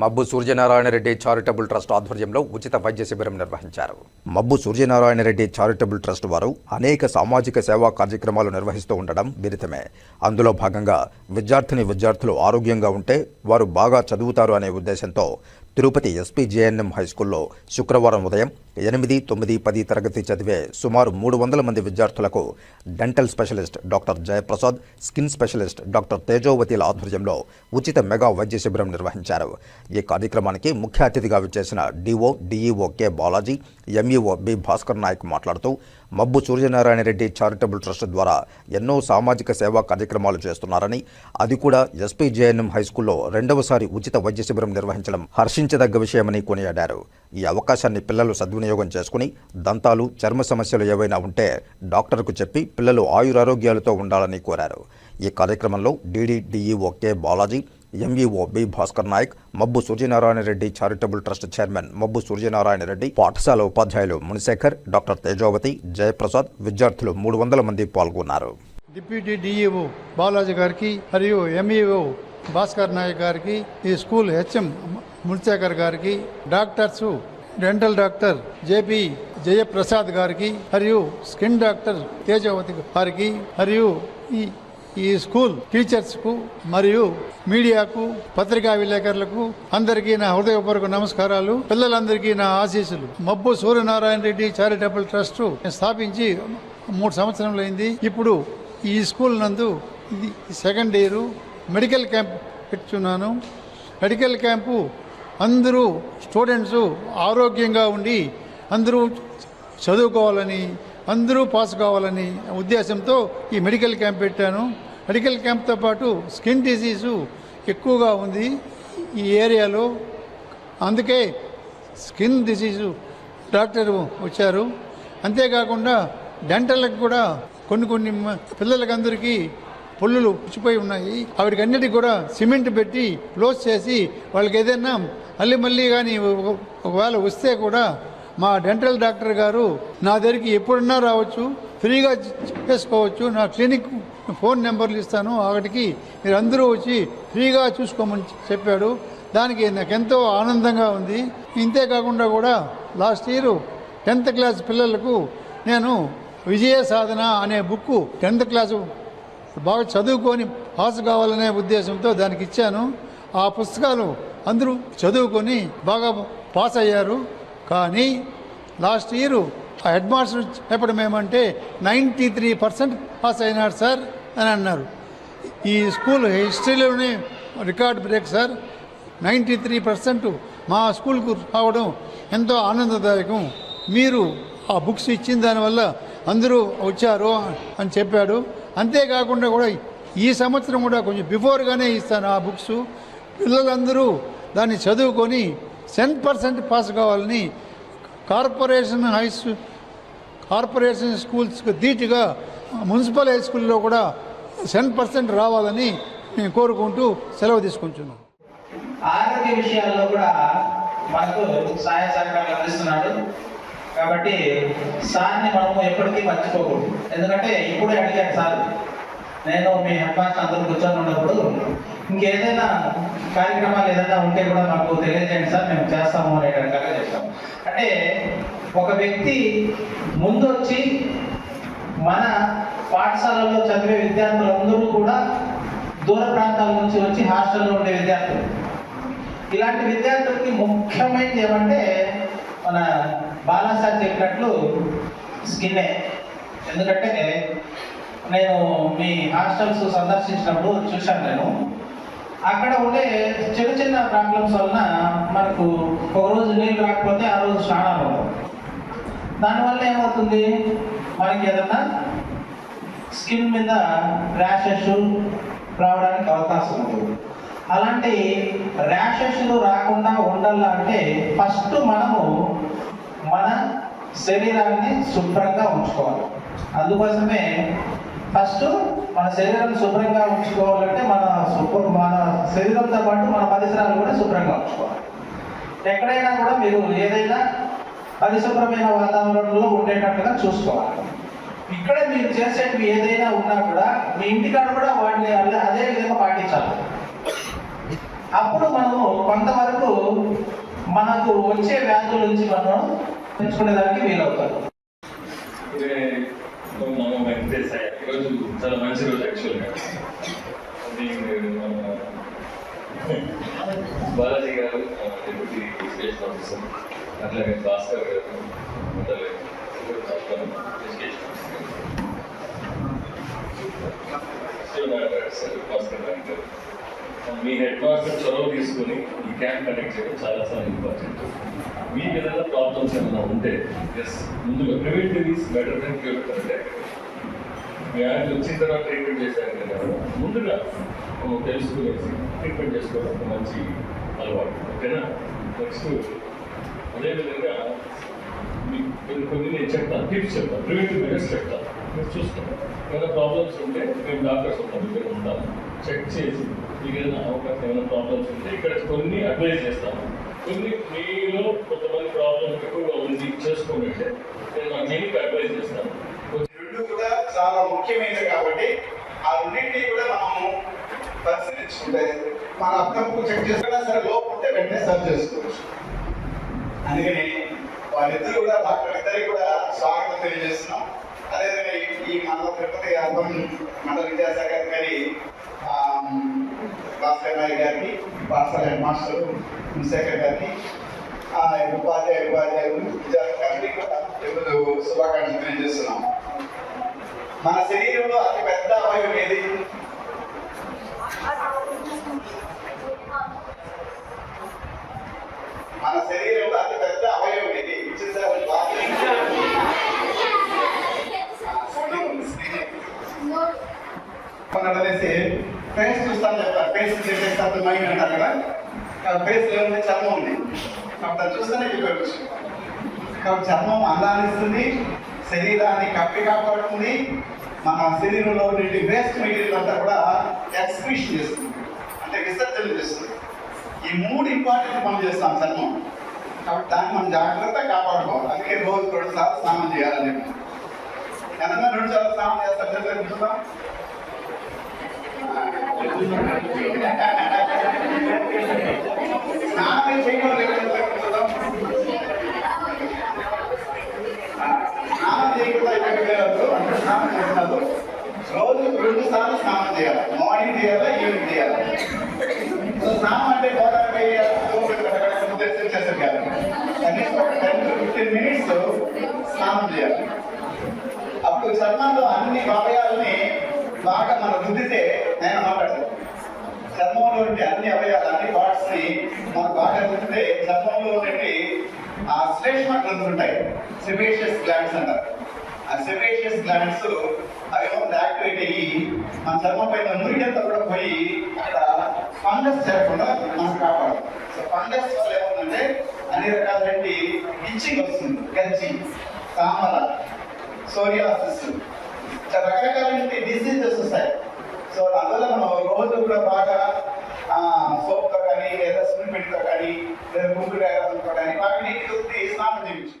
మబ్బు Suryanarayana Reddy charitable trust ఆధ్వర్యంలో ఉచిత వైద్య శిబిరం నిర్వహించారు. మబ్బు సూర్యనారాయణ రెడ్డి చారిటబుల్ ట్రస్ట్ వారు అనేక సామాజిక సేవా కార్యక్రమాలు నిర్వహిస్తూ ఉండడం విదితమే అందులో భాగంగా విద్యార్థిని విద్యార్థులు ఆరోగ్యంగా ఉంటే వారు బాగా చదువుతారు అనే ఉద్దేశంతో తిరుపతి ఎస్పీ జేఎన్ఎం హై స్కూల్లో శుక్రవారం ఉదయం ఎనిమిది తొమ్మిది పది తరగతి చదివే సుమారు మూడు వందల మంది విద్యార్థులకు dental specialist doctor Jayaprasad skin specialist doctor తేజోవతిల ఆధ్వర్యంలో ఉచిత మెగా వైద్య శిబిరం నిర్వహించారు. ఈ కార్యక్రమానికి ముఖ్య అతిథిగా విచ్చేసిన DO DEO K Balaji MEO B Bhaskar Naik మాట్లాడుతూ మబ్బు సూర్యనారాయణ రెడ్డి చారిటబుల్ ట్రస్ట్ ద్వారా ఎన్నో సామాజిక సేవా కార్యక్రమాలు చేస్తున్నారని అది కూడా ఎస్పీ జేఎన్ఎం హై స్కూల్లో రెండవసారి ఉచిత వైద్య శిబిరం నిర్వహించడం హర్షించదగ్గ విషయమని కొనియాడారు. ఈ అవకాశాన్ని పిల్లలు సద్వినియోగం చేసుకుని దంతాలు చర్మ సమస్యలు ఏవైనా ఉంటే డాక్టర్కు చెప్పి పిల్లలు ఆయురారోగ్యాలతో ఉండాలని కోరారు. ఈ కార్యక్రమంలో DD DEO K Balaji MEO B Bhaskar Naik Mabbu Suryanarayana Reddy charitable trust chairman Mabbu Suryanarayana Reddy పాఠశాల ఉపాధ్యాయులు మునిశేఖర్ డాక్టర్ తేజోవతి జయప్రసాద్ విద్యార్థులు మూడు వందల మంది పాల్గొన్నారు. డిప్యూటీ డిఈఓ బాలాజీ గారికి మరియు ఎంఈఓ భాస్కర్ నాయక్ గారికి ఈ స్కూల్ హెచ్ఎం మునిశేఖర్ గారికి doctors dental doctor JP Jayaprasad గారికి మరియు స్కిన్ డాక్టర్ తేజవతి గారికి మరియు ఈ ఈ స్కూల్ టీచర్స్కు మరియు మీడియాకు పత్రికా విలేకరులకు అందరికీ నా హృదయపూర్వక నమస్కారాలు. పిల్లలందరికీ నా ఆశీస్సులు. మబ్బు సూర్యనారాయణ రెడ్డి చారిటబుల్ ట్రస్ట్ స్థాపించి మూడు సంవత్సరంలో ఇప్పుడు ఈ స్కూల్ నందు ఇది సెకండ్ ఇయర్. మెడికల్ క్యాంప్ పెట్టున్నాను మెడికల్ క్యాంపు అందరూ స్టూడెంట్స్ ఆరోగ్యంగా ఉండి అందరూ చదువుకోవాలని అందరూ పాస్ కావాలని ఉద్దేశంతో ఈ మెడికల్ క్యాంప్ పెట్టాను. మెడికల్ క్యాంప్తో పాటు స్కిన్ డిసీజు ఎక్కువగా ఉంది ఈ ఏరియాలో. అందుకే స్కిన్ డిసీజు డాక్టర్ వచ్చారు. అంతేకాకుండా డెంటల్కి కూడా కొన్ని కొన్ని పిల్లలకి అందరికీ పొల్లులు పుచ్చిపోయి ఉన్నాయి. వాటికి అన్నిటికీ కూడా సిమెంట్ పెట్టి క్లోజ్ చేసి వాళ్ళకి ఏదైనా మళ్ళీ మళ్ళీ కానీ ఒకవేళ వస్తే కూడా మా డెంటల్ డాక్టర్ గారు నా దగ్గరికి ఎప్పుడన్నా రావచ్చు ఫ్రీగా చేసుకోవచ్చు నా క్లినిక్ ఫోన్ నెంబర్లు ఇస్తాను వాటికి మీరు అందరూ వచ్చి ఫ్రీగా చూసుకోమని చెప్పాడు. దానికి నాకు ఎంతో ఆనందంగా ఉంది. ఇంతే కాకుండా కూడా లాస్ట్ ఇయర్ టెన్త్ క్లాస్ పిల్లలకు నేను విజయ సాధన అనే బుక్ టెన్త్ క్లాసు బాగా చదువుకొని పాస్ కావాలనే ఉద్దేశంతో దానికి ఇచ్చాను. ఆ పుస్తకాలు అందరూ చదువుకొని బాగా పాస్ అయ్యారు. కానీ లాస్ట్ ఇయర్ ఆ హెడ్ మాస్టర్ చెప్పడం ఏమంటే నైంటీ త్రీ పర్సెంట్ పాస్ అయినాడు సార్ అని అన్నారు. ఈ school హిస్టరీలోనే record break sir. Ninety three percent మా స్కూల్కు రావడం ఎంతో ఆనందదాయకం. మీరు ఆ బుక్స్ ఇచ్చిన దానివల్ల అందరూ వచ్చారు అని చెప్పాడు. అంతేకాకుండా కూడా ఈ సంవత్సరం కూడా కొంచెం బిఫోర్గానే ఇస్తాను ఆ బుక్స్. పిల్లలందరూ దాన్ని చదువుకొని టెన్ పర్సెంట్ పాస్ కావాలని కార్పొరేషన్ హై స్కూల్ కార్పొరేషన్ స్కూల్స్కి ధీటుగా మున్సిపల్ హై స్కూల్లో కూడా సెవెన్ పర్సెంట్ రావాలని నేను కోరుకుంటూ సెలవు తీసుకుంటున్నాను ఆరోగ్య విషయాల్లో కూడా మనకు సహాయ సహకారాలు అందిస్తున్నాడు. కాబట్టి సార్ని మనము ఎప్పటికీ మర్చిపోకూడదు. ఎందుకంటే ఇప్పుడే అడిగాను సార్ నేను మీ హెడ్ మాస్టర్ అందరూ కూర్చొని ఉన్నప్పుడు ఇంకేదైనా కార్యక్రమాలు ఏదైనా ఉంటే కూడా మాకు తెలియజేయండి సార్ మేము చేస్తాము అనే రకంగా చేస్తాము అంటే ఒక వ్యక్తి ముందు వచ్చి మన పాఠశాలలో చదివే విద్యార్థులందరూ కూడా దూర ప్రాంతాల నుంచి వచ్చి హాస్టల్లో ఉండే విద్యార్థులు. ఇలాంటి విద్యార్థులకి ముఖ్యమైనది ఏమంటే మన బాలాసార్ చెప్పినట్లు స్కిన్నే. ఎందుకంటే నేను మీ హాస్టల్స్ సందర్శించినప్పుడు చూశాను నేను. అక్కడ ఉండే చిన్న చిన్న ప్రాబ్లమ్స్ వలన మనకు ఒక రోజు నీళ్ళు రాకపోతే ఆ రోజు స్నానాలు దానివల్ల ఏమవుతుంది? మనకి ఏదన్నా స్కిన్ మీద ర్యాషెస్ రావడానికి అవకాశం ఉంటుంది. అలాంటి ర్యాషెస్లు రాకుండా ఉండాలంటే ఫస్ట్ మనము మన శరీరాన్ని శుభ్రంగా ఉంచుకోవాలి. అందుకోసమే ఫస్ట్ మన శరీరాన్ని శుభ్రంగా ఉంచుకోవాలంటే మన శుభ్ర మన శరీరంతో పాటు మన పరిసరాలు కూడా శుభ్రంగా ఉంచుకోవాలి. ఎక్కడైనా కూడా మీరు ఏదైనా పరిశుభ్రమైన వాతావరణంలో ఉండేటట్టుగా చూసుకోవాలి. ఇక్కడే మీరు చేసేటివి ఏదైనా ఉన్నా కూడా మీ ఇంటికాడ కూడా వాటిని అదే విధంగా పాటించాలి. అప్పుడు మనము కొంతవరకు మనకు వచ్చే వ్యాధుల నుంచి మనం పెంచుకునేదానికి వీలవుతారు ఇదే మనం వెంకటేశ్ ఈరోజు చాలా మంచి రోజు యాక్చువల్గా uh, బాలాజీ గారు డిప్యూటీ ఎడ్యుకేషన్ ఆఫీసర్ అట్లాగే భాస్కర్ గారు భాస్కర్ గారు మీ హెడ్ మాస్టర్ చొరవ తీసుకుని ఈ క్యాంప్ కండక్ట్ చేయడం చాలా చాలా ఇంపార్టెంట్ మీకు ఏదైనా ప్రాబ్లమ్స్ ఏమైనా ఉంటే ఎస్ ముందుగా preventive is better than cure అంటే వ్యాధి వచ్చిన తర్వాత ట్రీట్మెంట్ చేశారు కదా. ముందుగా తెలుసుకునేసి ట్రీట్మెంట్ చేసుకోవడం మంచి అలవాటు. ఓకేనా? నెక్స్ట్ అదేవిధంగా మీకు కొన్ని నేను చెప్తాను. టిప్స్ చెప్తాను. ప్రివెంటివ్ మెజర్స్ చెప్తాను. మీరు చూసుకోండి. ఏమైనా ప్రాబ్లమ్స్ ఉంటే మేము డాక్టర్స్ ఉంటాం దగ్గర ఉంటాం చెక్ చేసి మీకు ఏదైనా అవకాశం ఏమైనా ప్రాబ్లమ్స్ ఉంటే ఇక్కడ కొన్ని అడ్వైజ్ చేస్తాము కొన్ని మీలో కొంతమంది ప్రాబ్లమ్ ఎక్కువగా ఉంది. చేసుకోమంటే నేను మా క్లినిక్ అడ్వైజ్ చేస్తాను. చాలా ముఖ్యమైనది కాబట్టి ఆ రెండింటినీ కూడా మనము పరిశీలించుకుంటే మన అర్థం చెక్ చేసుకున్నా సరే లోపు ఉంటే వెంటనే సర్చ్ చేసుకోవచ్చు. అందుకని వాళ్ళిద్దరు కూడా డాక్టర్ కూడా స్వాగతం తెలియజేస్తున్నాం. అదేవిధంగా ఈ- మన తిరుపతి అర్థం మండల విద్యాశాఖ గారి భాస్కర్ నాయక్ గారికి పాఠశాల హెడ్ మాస్టర్ మునిశేఖర్ గారికి ఉపాధ్యాయ ఉపాధ్యాయులు విద్యార్థులు గారికి కూడా ఈరోజు శుభాకాంక్షలు తెలియజేస్తున్నాం. మన శరీరంలో అతి పెద్ద అవయవం ఏది? మన శరీరంలో అతి పెద్ద అవయవం ఏది? Which is ఫేస్ చూస్తాను చెప్తారు ఫేస్ చేసేస్తారు మైండ్ అంటారు కదా? ఫేస్ ఏముంది? చర్మం ఉంది. కాబట్టి అది చూస్తేనే చెప్పవచ్చు కాబట్టి చర్మం అందాన్నిస్తుంది శరీరాన్ని కప్పి కాపాడుతుంది. మన శరీరంలో ఉండే వేస్ట్ మెటీరియల్ అంతా కూడా ఎక్స్క్రీషన్ చేస్తుంది. అంటే విసర్జన చేస్తుంది. ఈ మూడు ఇంపార్టెంట్ పనులు చేస్తాం చర్మం కాబట్టి దాన్ని మనం జాగ్రత్తగా కాపాడుకోవాలి. అందుకే రోజు రెండు సార్లు స్నానం చేయాలని ఎంతమంది రెండు సార్లు స్నానం చేస్తారు చెప్పండి చూద్దాం స్నానం లేదు చూద్దాం స్నానం చేయకుండా ఇక్కడ లేదు అంటే స్నానం చేస్తున్నారు రోజు రెండు సార్లు స్నానం చేయాలి మార్నింగ్ చేయాలా ఈవినింగ్ చేయాలి సో స్నానం అంటే గోదావరి ఉద్దేశం చేస్తారు కాదు కనీసం ఒక టెన్ టు ఫిఫ్టీన్ మినిట్స్ స్నానం చేయాలి అప్పుడు చర్మంలో అన్ని అవయాలని బాగా మనం రుద్దితే నేను మాట్లాడతాను చర్మంలో ఉండే అన్ని అవయాలు అన్ని పార్ట్స్ని మనం బాగా రుద్దితే చర్మంలో ఉండే ఆ శ్లేష్మ గ్రంథులు ఉంటాయి. సెబేషియస్ గ్లాండ్స్ అంటారు. ఆ సెబేషియస్ గ్లాండ్స్ అవి యాక్టివేట్ అయ్యి మన చర్మం పైన మురికంతా కూడా పోయి అక్కడ ఫంగస్ చేరకుండా మనం కాపాడు సో ఫంగస్ వల్ల ఏమవుతుందంటే అన్ని రకాలైన ఇచ్చింగ్ వస్తుంది. గజ్జి తామర సోరియాసిస్ రకరకాలైన డిసీజెస్ వస్తాయి. సో అందువల్ల మనం రోజు కూడా బాగా సోప్తో కానీ లేదా స్విమ్మింగ్తో కానీ లేదా గుంపుగా కానీ వాటిని స్నానం చేయించు